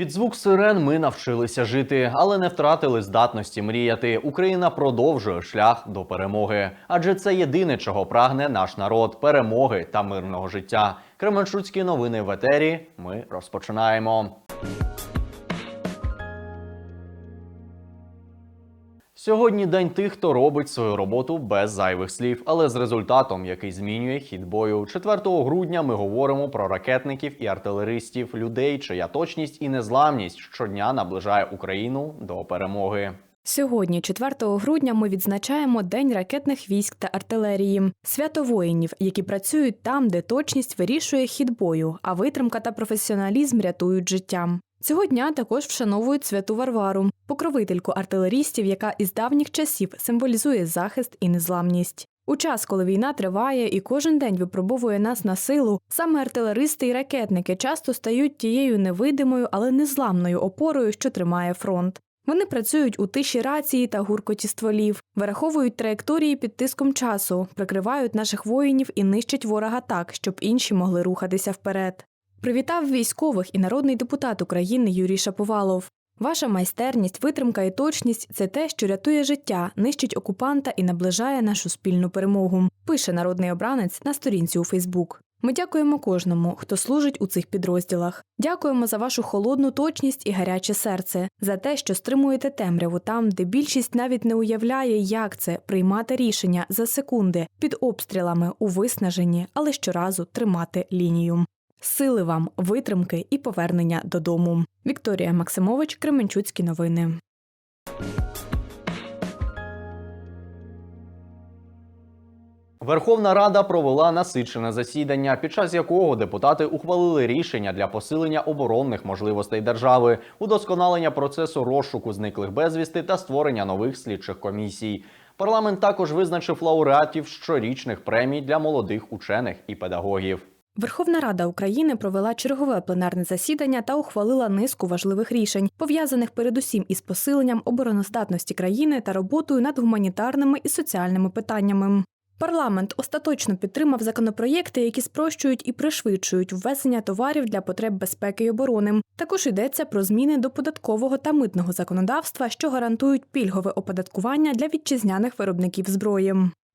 Під звук сирен ми навчилися жити, але не втратили здатності мріяти. Україна продовжує шлях до перемоги, адже це єдине, чого прагне наш народ перемоги та мирного життя. Кременчуцькі новини в етері. Ми розпочинаємо. Сьогодні день тих, хто робить свою роботу без зайвих слів, але з результатом, який змінює хід бою. 4 грудня ми говоримо про ракетників і артилеристів, людей, чия точність і незламність щодня наближає Україну до перемоги. Сьогодні, 4 грудня, ми відзначаємо День ракетних військ та артилерії, свято воїнів, які працюють там, де точність вирішує хід бою, а витримка та професіоналізм рятують життя. Цього дня також вшановують святу Варвару, покровительку артилерістів, яка із давніх часів символізує захист і незламність. У час, коли війна триває і кожен день випробовує нас на силу, саме артилеристи і ракетники часто стають тією невидимою, але незламною опорою, що тримає фронт. Вони працюють у тиші рації та гуркоті стволів, вираховують траєкторії під тиском часу, прикривають наших воїнів і нищать ворога так, щоб інші могли рухатися вперед. Привітав військових і народний депутат України Юрій Шаповалов. Ваша майстерність, витримка і точність це те, що рятує життя, нищить окупанта і наближає нашу спільну перемогу. Пише народний обранець на сторінці у Фейсбук. Ми дякуємо кожному, хто служить у цих підрозділах. Дякуємо за вашу холодну точність і гаряче серце, за те, що стримуєте темряву там, де більшість навіть не уявляє, як це приймати рішення за секунди під обстрілами у виснаженні, але щоразу тримати лінію. Сили вам, витримки і повернення додому. Вікторія Максимович, Кременчуцькі новини. Верховна Рада провела насичене засідання, під час якого депутати ухвалили рішення для посилення оборонних можливостей держави, удосконалення процесу розшуку зниклих безвісти та створення нових слідчих комісій. Парламент також визначив лауреатів щорічних премій для молодих учених і педагогів. Верховна Рада України провела чергове пленарне засідання та ухвалила низку важливих рішень, пов'язаних передусім із посиленням обороноздатності країни та роботою над гуманітарними і соціальними питаннями. Парламент остаточно підтримав законопроєкти, які спрощують і пришвидшують ввезення товарів для потреб безпеки й оборони. Також йдеться про зміни до податкового та митного законодавства, що гарантують пільгове оподаткування для вітчизняних виробників зброї.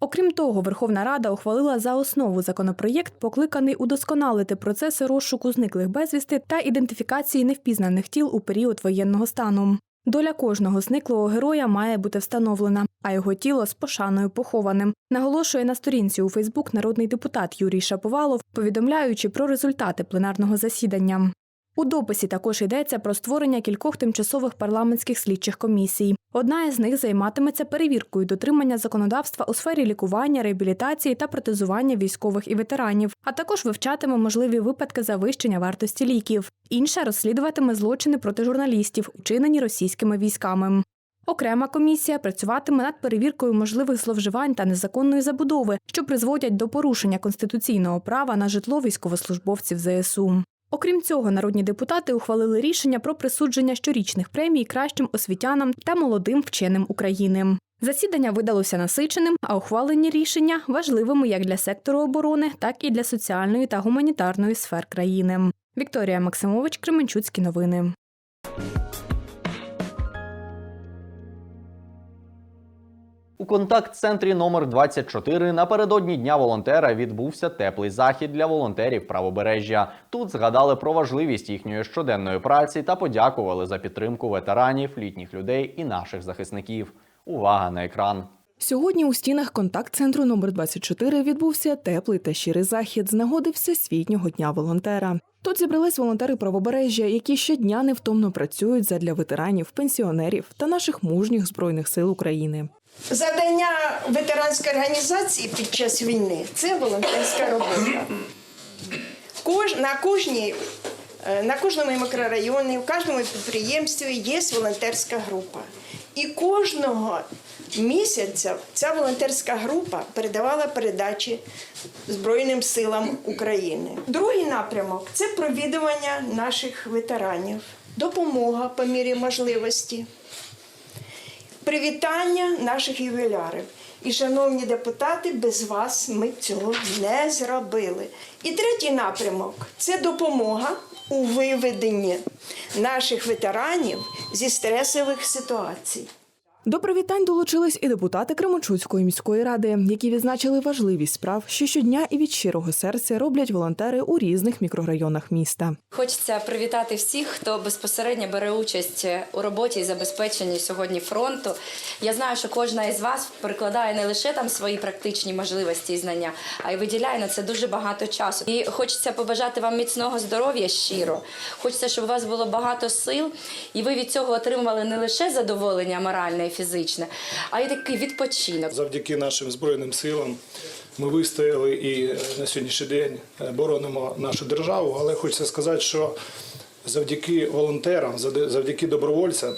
Окрім того, Верховна Рада ухвалила за основу законопроєкт, покликаний удосконалити процеси розшуку зниклих безвісти та ідентифікації невпізнаних тіл у період воєнного стану. Доля кожного зниклого героя має бути встановлена, а його тіло з пошаною похованим. Наголошує на сторінці у Фейсбук народний депутат Юрій Шаповалов, повідомляючи про результати пленарного засідання. У дописі також йдеться про створення кількох тимчасових парламентських слідчих комісій. Одна із них займатиметься перевіркою дотримання законодавства у сфері лікування, реабілітації та протезування військових і ветеранів, а також вивчатиме можливі випадки завищення вартості ліків. Інша розслідуватиме злочини проти журналістів, вчинені російськими військами. Окрема комісія працюватиме над перевіркою можливих зловживань та незаконної забудови, що призводять до порушення конституційного права на житло військовослужбовців ЗСУ. Окрім цього, народні депутати ухвалили рішення про присудження щорічних премій кращим освітянам та молодим вченим України. Засідання видалося насиченим, а ухвалені рішення важливими як для сектору оборони, так і для соціальної та гуманітарної сфер країни. Вікторія Максимович, Кременчуцькі новини. У контакт-центрі номер 24 напередодні дня волонтера відбувся теплий захід для волонтерів правобережжя. Тут згадали про важливість їхньої щоденної праці та подякували за підтримку ветеранів, літніх людей і наших захисників. Увага на екран. Сьогодні у стінах контакт-центру номер 24 відбувся теплий та щирий захід з нагоди Всесвітнього дня волонтера. Тут зібрались волонтери правобережжя, які щодня невтомно працюють задля ветеранів, пенсіонерів та наших мужніх збройних сил України. Завдання ветеранської організації під час війни це волонтерська робота. На, кожній, е, на кожному мікрорайоні, в кожному підприємстві є волонтерська група. І кожного місяця ця волонтерська група передавала передачі Збройним силам України. Другий напрямок це провідування наших ветеранів, допомога по мірі можливості привітання наших ювілярів. І, шановні депутати, без вас ми цього не зробили. І третій напрямок це допомога у виведенні наших ветеранів зі стресових ситуацій. До привітань долучились і депутати Кременчуцької міської ради, які відзначили важливість справ, що щодня і від щирого серця роблять волонтери у різних мікрорайонах міста. Хочеться привітати всіх, хто безпосередньо бере участь у роботі і забезпеченні сьогодні фронту. Я знаю, що кожна із вас прикладає не лише там свої практичні можливості і знання, а й виділяє на це дуже багато часу. І хочеться побажати вам міцного здоров'я щиро. Хочеться, щоб у вас було багато сил, і ви від цього отримували не лише задоволення моральне фізичне, а й такий відпочинок. Завдяки нашим збройним силам ми вистояли і е, на сьогоднішній день е, боронимо нашу державу. Але хочеться сказати, що завдяки волонтерам, завдяки добровольцям,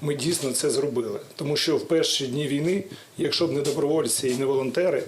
ми дійсно це зробили. Тому що в перші дні війни, якщо б не добровольці і не волонтери,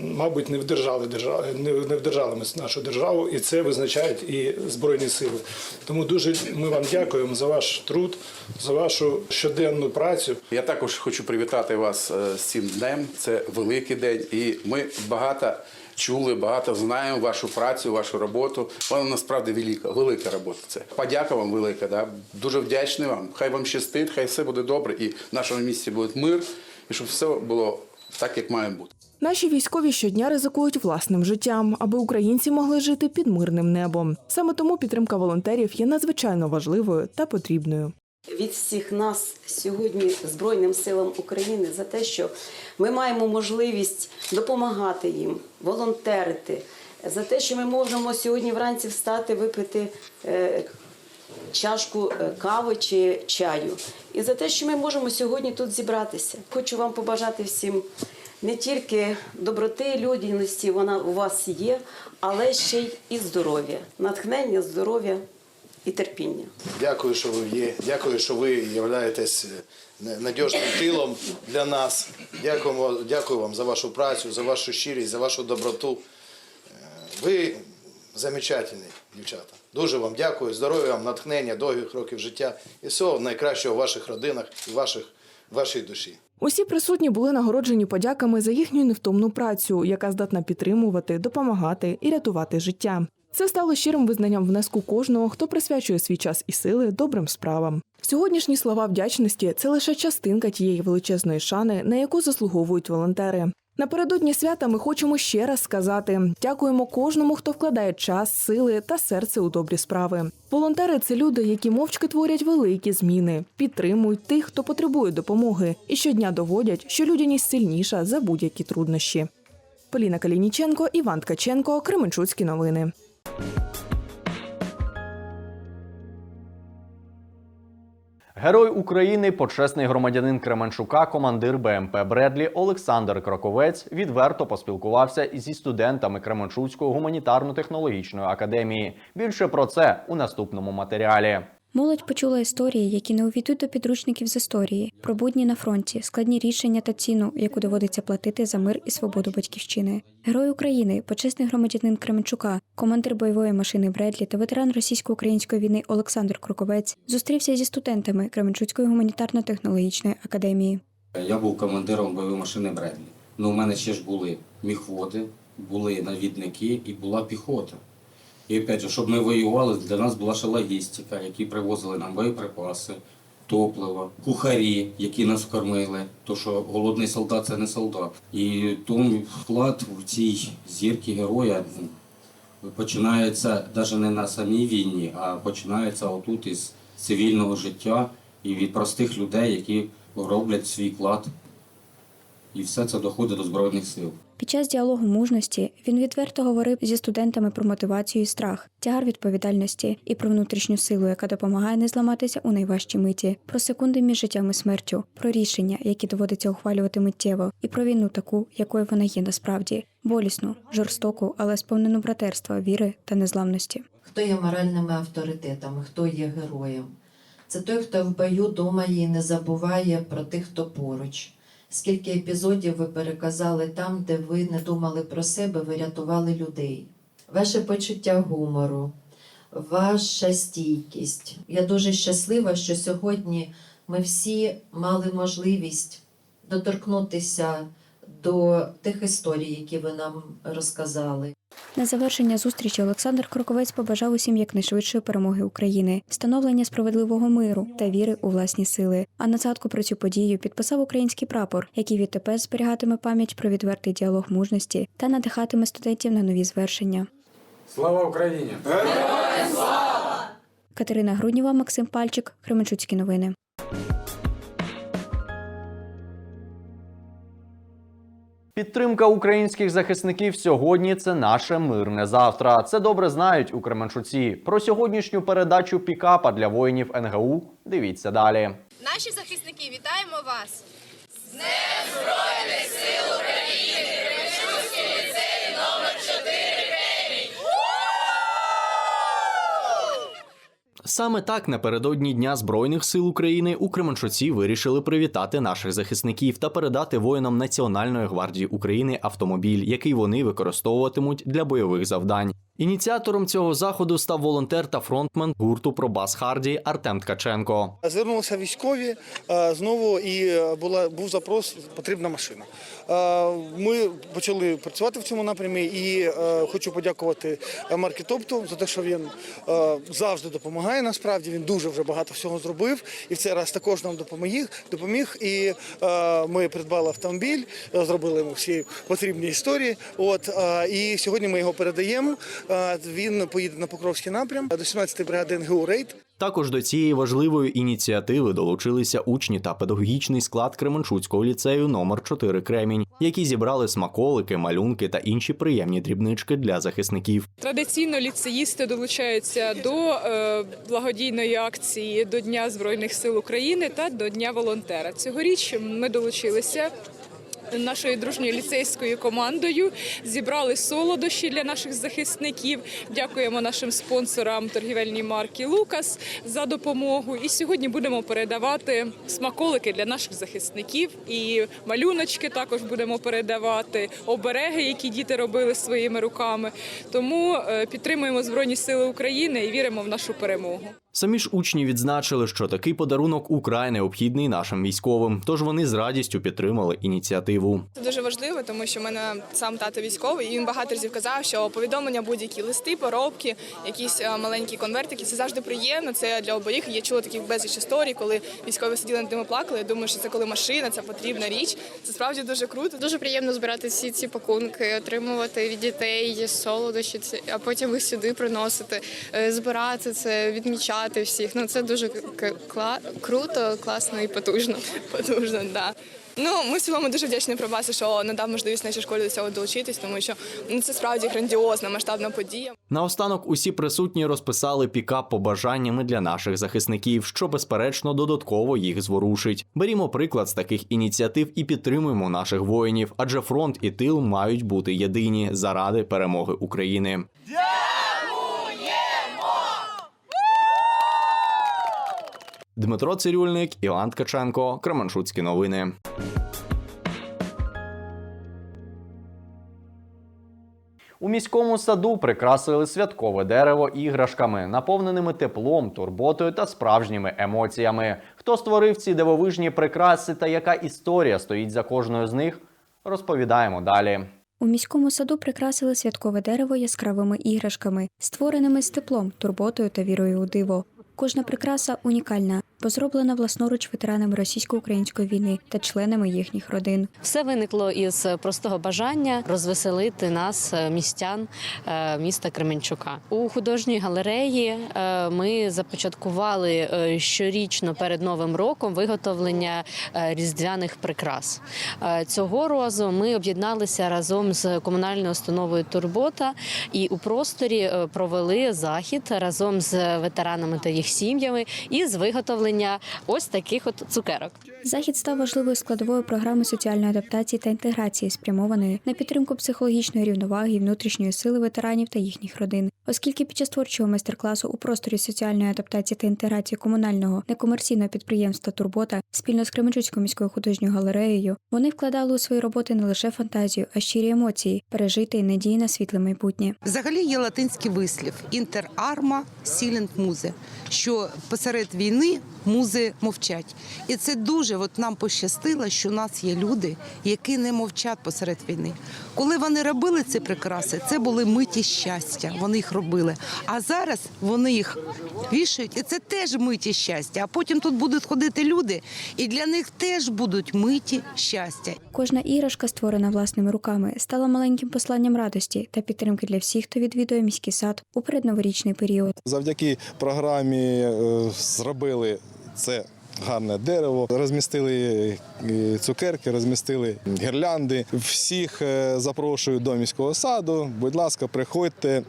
мабуть, не вдержали державу, не, не вдержали ми нашу державу, і це визначають і збройні сили. Тому дуже ми вам дякуємо за ваш труд, за вашу щоденну працю. Я також хочу привітати вас е, з цим днем. Це великий день, і ми багато чули, багато знаємо вашу працю, вашу роботу. Вона насправді велика, велика робота. Це подяка вам велика. Да? Дуже вдячний вам. Хай вам щастить, хай все буде добре, і в нашому місті буде мир, і щоб все було так, як має бути. Наші військові щодня ризикують власним життям, аби українці могли жити під мирним небом. Саме тому підтримка волонтерів є надзвичайно важливою та потрібною. від всіх нас сьогодні Збройним силам України за те, що ми маємо можливість допомагати їм, волонтерити, за те, що ми можемо сьогодні вранці встати, випити е, чашку е, кави чи чаю, і за те, що ми можемо сьогодні тут зібратися. Хочу вам побажати всім. Не тільки доброти, людяності вона у вас є, але ще й і здоров'я, натхнення, здоров'я і терпіння. Дякую, що ви є. Дякую, що ви являєтесь е, надіжним тилом для нас. Дякуємо, дякую вам за вашу працю, за вашу щирість, за вашу доброту. Е, Ви замечательні, дівчата. Дуже вам дякую. Здоров'я вам, натхнення, довгих років життя і всього найкращого в ваших родинах і ваших, вашій душі. Усі присутні були нагороджені подяками за їхню невтомну працю, яка здатна підтримувати, допомагати і рятувати життя. Це стало щирим визнанням внеску кожного, хто присвячує свій час і сили добрим справам. Сьогоднішні слова вдячності це лише частинка тієї величезної шани, на яку заслуговують волонтери. Напередодні свята ми хочемо ще раз сказати: дякуємо кожному, хто вкладає час, сили та серце у добрі справи. Волонтери це люди, які мовчки творять великі зміни, підтримують тих, хто потребує допомоги, і щодня доводять, що людяність сильніша за будь-які труднощі. Поліна Калініченко, Іван Ткаченко, Кременчуцькі новини. Герой України, почесний громадянин Кременчука, командир БМП Бредлі Олександр Краковець відверто поспілкувався зі студентами Кременчуцької гуманітарно-технологічної академії. Більше про це у наступному матеріалі. Молодь почула історії, які не увійдуть до підручників з історії, про будні на фронті, складні рішення та ціну, яку доводиться платити за мир і свободу батьківщини. Герой України, почесний громадянин Кременчука, командир бойової машини Бредлі та ветеран російсько-української війни Олександр Кроковець зустрівся зі студентами Кременчуцької гуманітарно-технологічної академії. Я був командиром бойової машини Бредлі. Ну, у мене ще ж були міхводи, були навідники і була піхота. І опять же, щоб ми воювали, для нас була ще логістика, які привозили нам боєприпаси, топливо, кухарі, які нас кормили. То що голодний солдат це не солдат. І тому вклад в цій зірки героя починається навіть не на самій війні, а починається отут із цивільного життя і від простих людей, які роблять свій вклад. І все це доходить до Збройних сил. Під час діалогу мужності він відверто говорив зі студентами про мотивацію і страх, тягар відповідальності і про внутрішню силу, яка допомагає не зламатися у найважчій миті, про секунди між життям і смертю, про рішення, які доводиться ухвалювати миттєво, і про війну таку, якою вона є насправді болісну, жорстоку, але сповнену братерства, віри та незламності. хто є моральними авторитетами, хто є героєм. Це той, хто в бою думає і не забуває про тих, хто поруч. Скільки епізодів ви переказали там, де ви не думали про себе, ви рятували людей. Ваше почуття гумору, ваша стійкість. Я дуже щаслива, що сьогодні ми всі мали можливість доторкнутися до тих історій, які ви нам розказали. На завершення зустрічі Олександр Кроковець побажав усім якнайшвидшої перемоги України, встановлення справедливого миру та віри у власні сили. А на згадку про цю подію підписав український прапор, який відтепер зберігатиме пам'ять про відвертий діалог мужності та надихатиме студентів на нові звершення. Слава Україні! Катерина Грудніва, Максим Пальчик, Кременчуцькі новини. Підтримка українських захисників сьогодні це наше мирне завтра. Це добре знають у Кременчуці. Про сьогоднішню передачу пікапа для воїнів НГУ. Дивіться далі. Наші захисники, вітаємо вас! Саме так напередодні Дня Збройних сил України у Кременчуці вирішили привітати наших захисників та передати воїнам Національної гвардії України автомобіль, який вони використовуватимуть для бойових завдань. Ініціатором цього заходу став волонтер та фронтмен гурту Пробас Харді Артем Ткаченко. Звернулися військові е, знову і е, була був запрос, потрібна машина. Е, Ми почали працювати в цьому напрямі і хочу подякувати Маркі Топту за те, що він завжди допомагає. Насправді він дуже вже багато всього зробив, і в цей раз також нам допоміг. Допоміг. І ми придбали автомобіль, зробили йому всі потрібні історії. От і сьогодні ми його передаємо. Він поїде на Покровський напрям до 17-ї бригади НГУ Рейд. Також до цієї важливої ініціативи долучилися учні та педагогічний склад Кременчуцького ліцею номер 4 Кремінь, які зібрали смаколики, малюнки та інші приємні дрібнички для захисників. Традиційно ліцеїсти долучаються до е, благодійної акції до Дня Збройних сил України та до Дня волонтера. Цьогоріч ми долучилися. Нашою дружньою ліцейською командою зібрали солодощі для наших захисників. Дякуємо нашим спонсорам торгівельній марки Лукас за допомогу. І сьогодні будемо передавати смаколики для наших захисників. І малюночки також будемо передавати, обереги, які діти робили своїми руками. Тому е, підтримуємо Збройні Сили України і віримо в нашу перемогу. Самі ж учні відзначили, що такий подарунок украй необхідний нашим військовим, тож вони з радістю підтримали ініціативу. Це дуже важливо, тому що в мене сам тато військовий, і він багато разів казав, що повідомлення, будь-які листи, поробки, якісь е, маленькі конвертики це завжди приємно. Це для обоїх. Я чула таких безліч історій, коли військові сиділи над ними плакали. Я думаю, що це коли машина, це потрібна річ. Це справді дуже круто. Дуже приємно збирати всі ці пакунки, отримувати від дітей солодощі, це- а потім їх сюди приносити, е, збирати це, відмічати всіх. Ну це дуже круто, класно і потужно. Потужно, да. Ну, ми в цілому дуже вдячні Пробасу, що надав можливість нашій школі до цього долучитись, тому що ну, це справді грандіозна масштабна подія. Наостанок усі присутні розписали пікап побажаннями для наших захисників, що безперечно додатково їх зворушить. Берімо приклад з таких ініціатив і підтримуємо наших воїнів, адже фронт і тил мають бути єдині заради перемоги України. Дмитро Цирюльник, Іван Ткаченко, Кременчуцькі новини. У міському саду прикрасили святкове дерево іграшками, наповненими теплом, турботою та справжніми емоціями. Хто створив ці дивовижні прикраси та яка історія стоїть за кожною з них, розповідаємо далі. У міському саду прикрасили святкове дерево яскравими іграшками, створеними з теплом, турботою та вірою у диво. Кожна прикраса унікальна, бо зроблена власноруч ветеранами російсько-української війни та членами їхніх родин. Все виникло із простого бажання розвеселити нас, е, містян е, міста Кременчука. У художній галереї е, ми започаткували е, щорічно перед новим роком виготовлення е, різдвяних прикрас. Е, Цього разу ми об'єдналися разом з комунальною установою Турбота і у просторі е, провели захід разом з ветеранами та їх сім'ями із виготовлення ось таких от цукерок. Захід став важливою складовою програми соціальної адаптації та інтеграції, спрямованої на підтримку психологічної рівноваги і внутрішньої сили ветеранів та їхніх родин. Оскільки під час творчого майстер-класу у просторі соціальної адаптації та інтеграції комунального некомерційного підприємства Турбота спільно з Кременчуцькою міською художньою галереєю вони вкладали у свої роботи не лише фантазію, а щирі емоції, пережити і надії на світле майбутнє. Взагалі є латинський вислів інтер арма сілент музе, що посеред війни музи мовчать. І це дуже от нам пощастило, що у нас є люди, які не мовчать посеред війни. Коли вони робили ці прикраси, це були миті щастя. Вони їх робили. А зараз вони їх вішають, і це теж миті щастя. А потім тут будуть ходити люди, і для них теж будуть миті щастя. Кожна іграшка, створена власними руками, стала маленьким посланням радості та підтримки для всіх, хто відвідує міський сад у передноворічний період. Завдяки програмі е, зробили це гарне дерево, розмістили цукерки, розмістили гірлянди. Всіх е, запрошую до міського саду. Будь ласка, приходьте, е,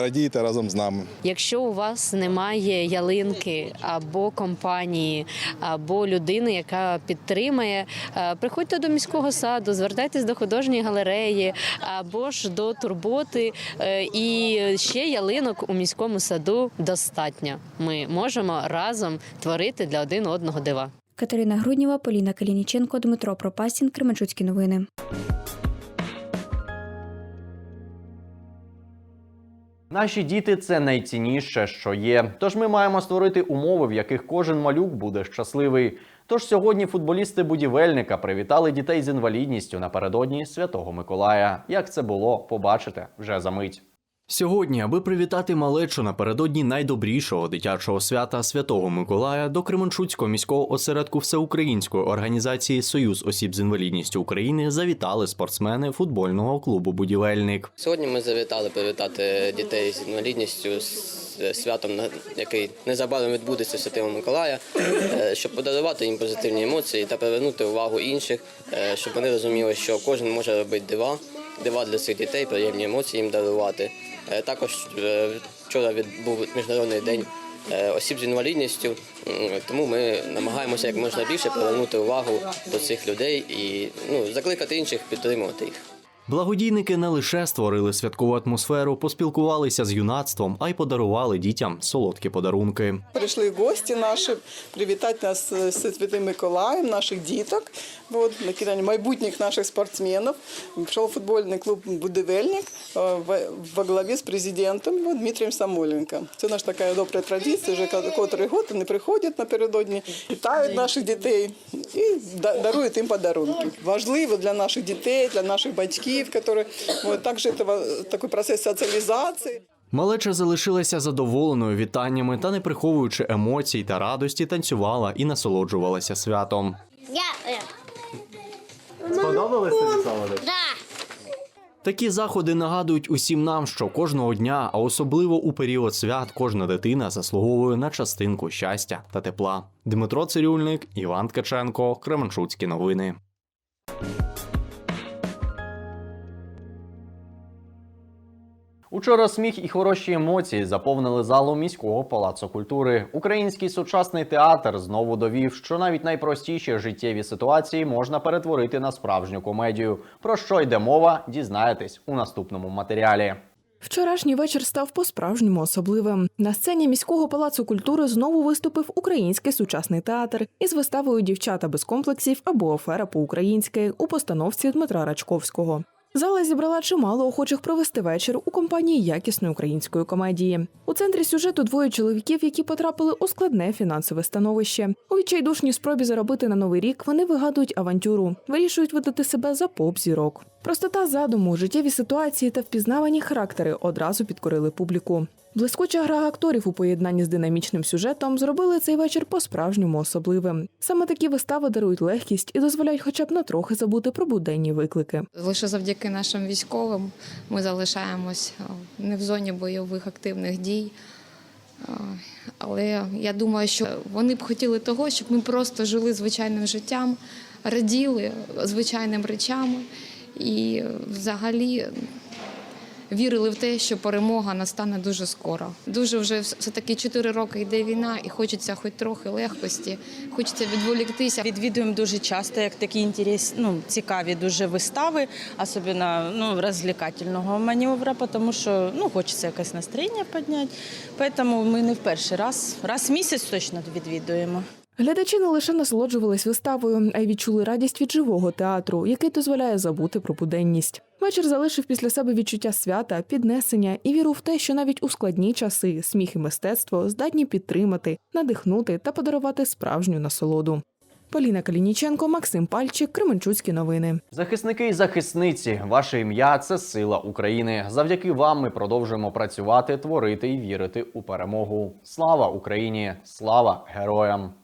радійте разом з нами. Якщо у вас немає ялинки або компанії, або людини, яка підтримає, е, приходьте до міського саду, звертайтесь до художньої галереї або ж до турботи. І ще ялинок у міському саду достатньо. Ми можемо разом творити для один одного дива. Катерина Грудніва, Поліна Калініченко, Дмитро Пропастін, Кременчуцькі новини. Наші діти це найцінніше, що є. Тож ми маємо створити умови, в яких кожен малюк буде щасливий. Тож сьогодні футболісти будівельника привітали дітей з інвалідністю напередодні Святого Миколая. Як це було, побачите вже за мить. Сьогодні, аби привітати малечу напередодні найдобрішого дитячого свята Святого Миколая, до Кременчуцького міського осередку всеукраїнської організації Союз осіб з інвалідністю України завітали спортсмени футбольного клубу Будівельник. Сьогодні ми завітали привітати дітей з інвалідністю з е, святом, який незабаром відбудеться Святого Миколая, е, щоб подарувати їм позитивні емоції та привернути увагу інших, е, щоб вони розуміли, що кожен може робити дива, дива для цих дітей, приємні емоції їм дарувати. Е, Також е, вчора був міжнародний день е, осіб з інвалідністю, тому ми намагаємося як можна більше привернути увагу до цих людей і ну, закликати інших підтримувати їх. Благодійники не лише створили святкову атмосферу, поспілкувалися з юнацтвом, а й подарували дітям солодкі подарунки. Прийшли гості наші привітати нас з Святим Миколаєм, наших діток, от, накидання майбутніх наших спортсменів. Прийшов футбольний клуб «Будівельник» е, во- во главі з президентом Дмитрієм Самойленко. Це наша така добра традиція, вже котрий год вони приходять напередодні, вітають наших дітей і дарують їм подарунки. Важливо для наших дітей, для наших батьків, які от, також це такий процес соціалізації. Малеча залишилася задоволеною вітаннями та не приховуючи емоцій та радості, танцювала і насолоджувалася святом. Тобі солодощі? Да. Такі заходи нагадують усім нам, що кожного дня, а особливо у період свят, кожна дитина заслуговує на частинку щастя та тепла. Дмитро Цирюльник, Іван Ткаченко, Кременчуцькі новини. Учора сміх і хороші емоції заповнили залу міського палацу культури. Український сучасний театр знову довів, що навіть найпростіші життєві ситуації можна перетворити на справжню комедію. Про що йде мова, дізнаєтесь у наступному матеріалі. Вчорашній вечір став по-справжньому особливим. На сцені міського палацу культури знову виступив український сучасний театр із виставою Дівчата без комплексів або афера по-українськи у постановці Дмитра Рачковського. Зала зібрала чимало охочих провести вечір у компанії якісної української комедії. У центрі сюжету двоє чоловіків, які потрапили у складне фінансове становище. У відчайдушній спробі заробити на новий рік вони вигадують авантюру, вирішують видати себе за поп-зірок. Простота задуму, життєві ситуації та впізнавані характери одразу підкорили публіку. Блискуча гра акторів у поєднанні з динамічним сюжетом зробили цей вечір по-справжньому особливим. Саме такі вистави дарують легкість і дозволяють хоча б на трохи забути про буденні виклики. Лише завдяки нашим військовим ми залишаємось е, не в зоні бойових активних дій. Е, Але я думаю, що вони б хотіли того, щоб ми просто жили звичайним життям, раділи звичайним речами і взагалі вірили в те, що перемога настане дуже скоро. Дуже вже все таки 4 роки йде війна, і хочеться хоч трохи легкості, хочеться відволіктися. Відвідуємо дуже часто, як такі інтерес, ну, цікаві дуже вистави, особливо ну, розвлекательного маневра, тому що ну, хочеться якесь настроєння підняти. Тому ми не в перший раз, раз в місяць точно відвідуємо. Глядачі не лише насолоджувались виставою, а й відчули радість від живого театру, який дозволяє забути про буденність. Вечір залишив після себе відчуття свята, піднесення і віру в те, що навіть у складні часи сміх і мистецтво здатні підтримати, надихнути та подарувати справжню насолоду. Поліна Калініченко, Максим Пальчик, Кременчуцькі новини. Захисники і захисниці, ваше ім'я це сила України. Завдяки вам ми продовжуємо працювати, творити і вірити у перемогу. Слава Україні! Слава героям!